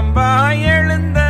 சுயம்பாய் எழுந்த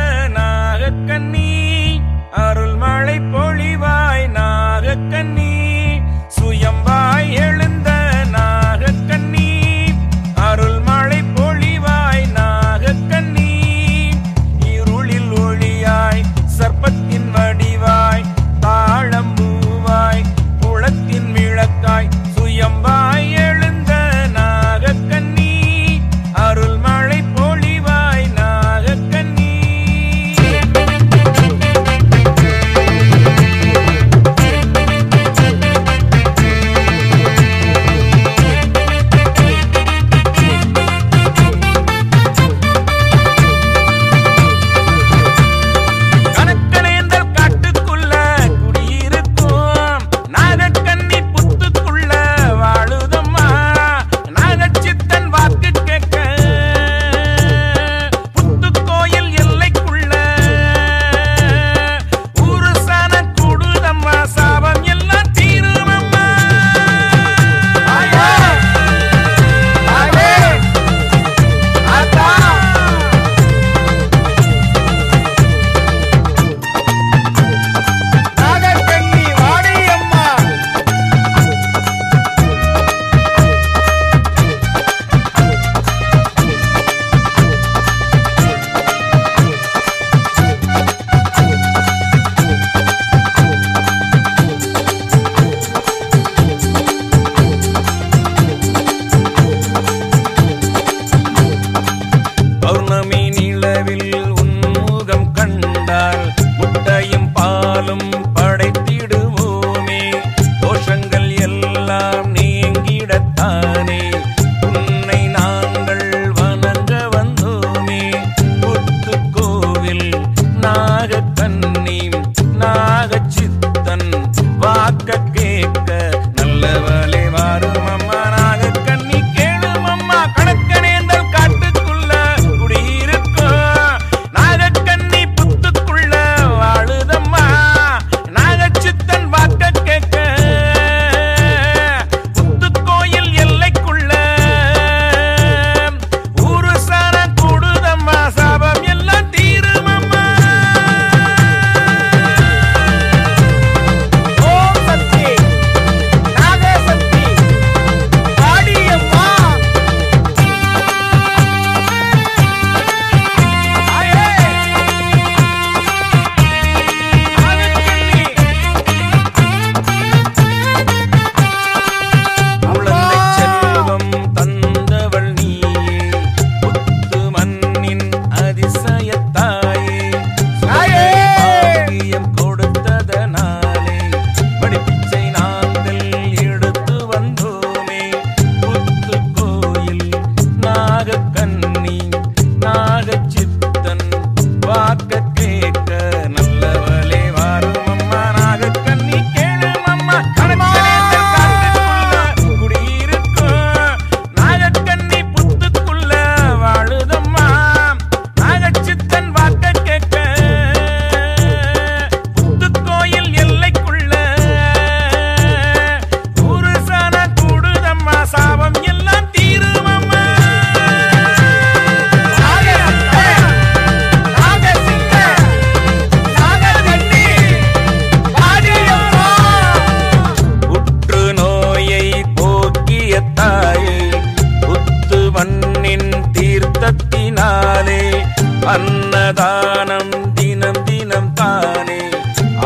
அன்னதானம் தினம் தினம் தானே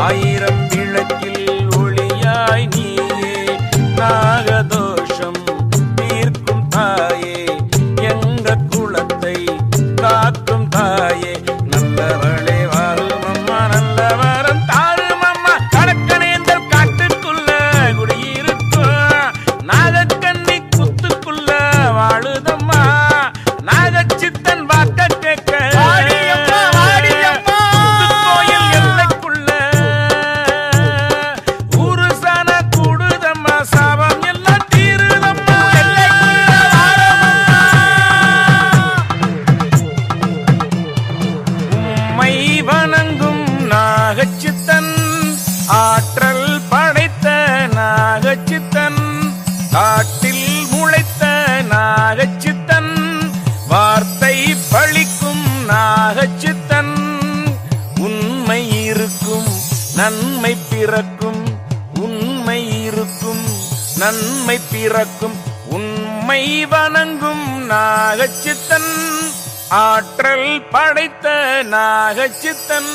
ஆயிரம் விளக்கில் முளைத்த நாகச்சித்தன் வார்த்தை பழிக்கும் நாகச்சித்தன். உண்மை இருக்கும் நன்மை பிறக்கும் உண்மை இருக்கும் நன்மை பிறக்கும். உண்மை வணங்கும் நாகச்சித்தன் ஆற்றல் படைத்த நாகச்சித்தன்.